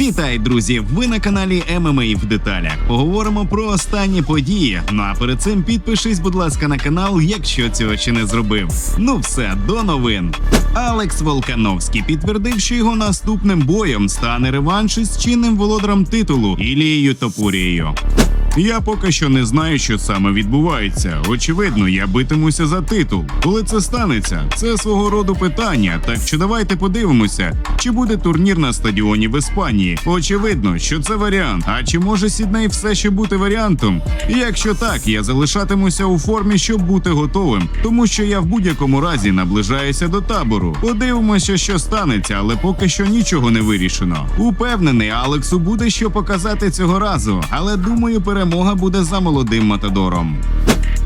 Вітай, друзі! Ви на каналі ММА в деталях. Поговоримо про останні події. Ну а перед цим підпишись, будь ласка, на канал, якщо цього ще не зробив. Ну все, до новин. Алекс Волкановський підтвердив, що його наступним боєм стане реванш із чинним володарем титулу Ілією Топурією. Я поки що не знаю, що саме відбувається. Очевидно, я битимуся за титул. Коли це станеться, це свого роду питання. Так що давайте подивимося, чи буде турнір на стадіоні в Іспанії. Очевидно, що це варіант. А чи може Сідней все ще бути варіантом? Якщо так, я залишатимуся у формі, щоб бути готовим, тому що я в будь-якому разі наближаюся до табору. Подивимося, що станеться, але поки що нічого не вирішено. Упевнений, Алексу буде що показати цього разу, але думаю, перемога буде за молодим матадором.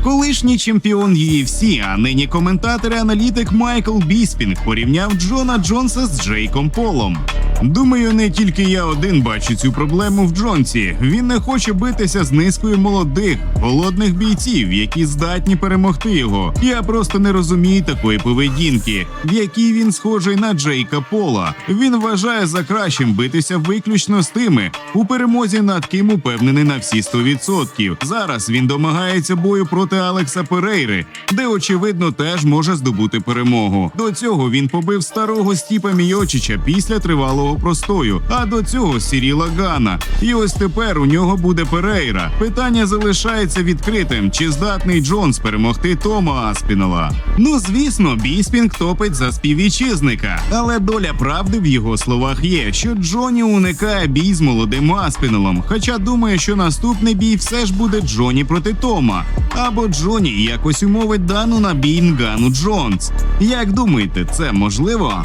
Колишній чемпіон UFC, а нині коментатор і аналітик Майкл Біспінг порівняв Джона Джонса з Джейком Полом. Думаю, не тільки я один бачу цю проблему в Джонсі. Він не хоче битися з низкою молодих, голодних бійців, які здатні перемогти його. Я просто не розумію такої поведінки, в якій він схожий на Джейка Пола. Він вважає за кращим битися виключно з тими, у перемозі над ким упевнений на всі 100%. Зараз він домагається бою проти Алекса Перейри, де очевидно теж може здобути перемогу. До цього він побив старого Стіпа Мійочича після тривалого простою, а до цього Сіріла Гана. І ось тепер у нього буде Перейра. Питання залишається відкритим: чи здатний Джонс перемогти Тома Аспінала? Ну звісно, Біспінг топить за співвітчизника, але доля правди в його словах є, що Джоні уникає бій з молодим Аспіналом. Хоча думає, що наступний бій все ж буде Джоні проти Тома. Або Джоні якось умовить дану на бій Нгану Джонс. Як думаєте, це можливо?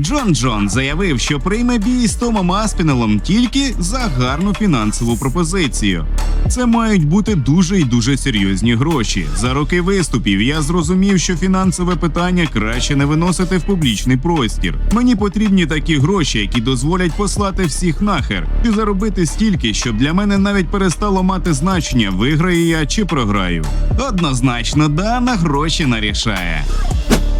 Джон Джон заявив, що прийме бій з Томом Аспінелом тільки за гарну фінансову пропозицію. Це мають бути дуже і дуже серйозні гроші. За роки виступів я зрозумів, що фінансове питання краще не виносити в публічний простір. Мені потрібні такі гроші, які дозволять послати всіх нахер і заробити стільки, щоб для мене навіть перестало мати значення, виграю я чи програю. Однозначно, Дана гроші нарішає.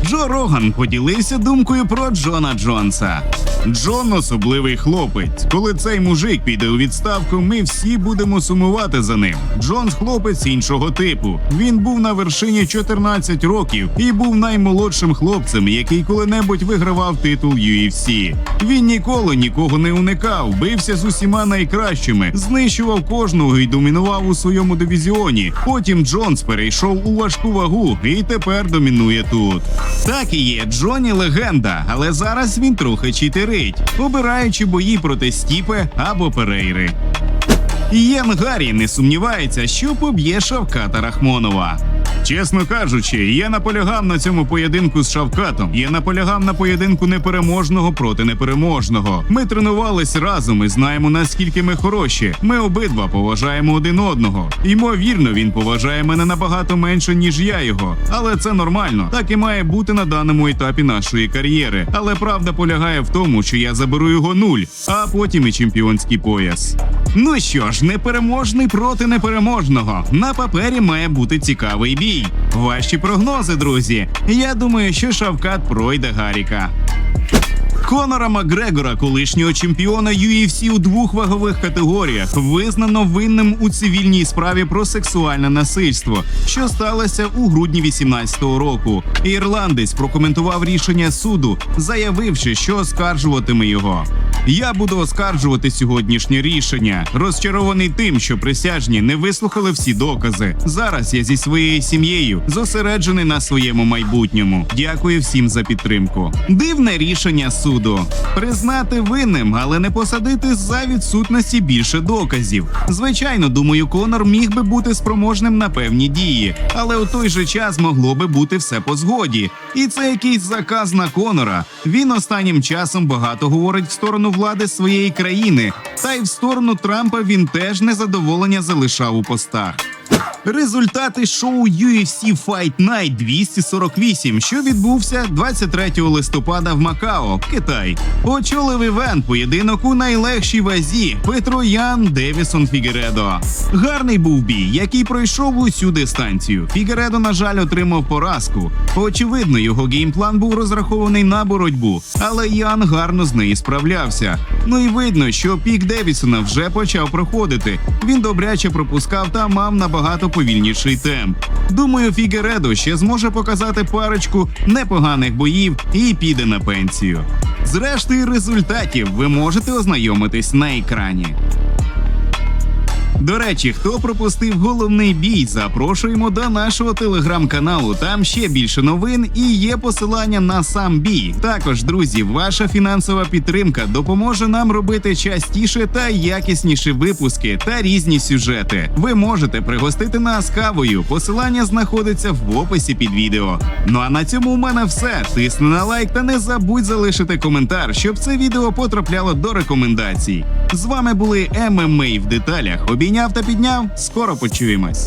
Джо Роган поділився думкою про Джона Джонса. Джон особливий хлопець. Коли цей мужик піде у відставку, ми всі будемо сумувати за ним. Джонс хлопець іншого типу. Він був на вершині 14 років і був наймолодшим хлопцем, який коли-небудь вигравав титул UFC. Він ніколи нікого не уникав, бився з усіма найкращими, знищував кожного і домінував у своєму дивізіоні. Потім Джонс перейшов у важку вагу і тепер домінує тут. Так і є, Джоні легенда, але зараз він трохи читерить, обираючи бої проти Стіпе або Перейри. Єн Гаррі не сумнівається, що поб'є Шавката Рахмонова. Чесно кажучи, я наполягав на цьому поєдинку з Шавкатом. Я наполягав на поєдинку непереможного проти непереможного. Ми тренувались разом і знаємо наскільки ми хороші. Ми обидва поважаємо один одного. Ймовірно, він поважає мене набагато менше, ніж я його. Але це нормально. Так і має бути на даному етапі нашої кар'єри. Але правда полягає в тому, що я заберу його нуль, а потім і чемпіонський пояс. Ну що ж, непереможний проти непереможного. На папері має бути цікавий бій. Ваші прогнози, друзі. Я думаю, що Шавкат пройде Гаріка. Конора Макгрегора, колишнього чемпіона UFC у двох вагових категоріях, визнано винним у цивільній справі про сексуальне насильство, що сталося у грудні 18-го року. Ірландець прокоментував рішення суду, заявивши, що оскаржуватиме його. Я буду оскаржувати сьогоднішнє рішення, розчарований тим, що присяжні не вислухали всі докази. Зараз я зі своєю сім'єю зосереджений на своєму майбутньому. Дякую всім за підтримку. Дивне рішення суду признати винним, але не посадити за відсутності більше доказів. Звичайно, думаю, Конор міг би бути спроможним на певні дії, але у той же час могло би бути все по згоді. І це якийсь заказ на Конора. Він останнім часом багато говорить в сторону влади своєї країни, та й в сторону Трампа він теж незадоволення залишав у постах. Результати шоу UFC Fight Night 248, що відбувся 23 листопада в Макао, Китай. Очолив івент поєдинок у найлегшій вазі Петро Ян Девісон Фігередо. Гарний був бій, який пройшов усю дистанцію. Фігередо, на жаль, отримав поразку. Очевидно, його геймплан був розрахований на боротьбу, але Ян гарно з нею справлявся. Ну і видно, що пік Девісона вже почав проходити. Він добряче пропускав та мав набагато повільніший темп. Думаю, Фігередо ще зможе показати парочку непоганих боїв і піде на пенсію. Зрештою, результатів ви можете ознайомитись на екрані. До речі, хто пропустив головний бій, запрошуємо до нашого телеграм-каналу. Там ще більше новин і є посилання на сам бій. Також, друзі, ваша фінансова підтримка допоможе нам робити частіше та якісніші випуски та різні сюжети. Ви можете пригостити нас кавою. Посилання знаходиться в описі під відео. Ну а на цьому у мене все. Тисни на лайк та не забудь залишити коментар, щоб це відео потрапляло до рекомендацій. З вами були ММА в деталях. Обійняв та підняв. Скоро почуємось.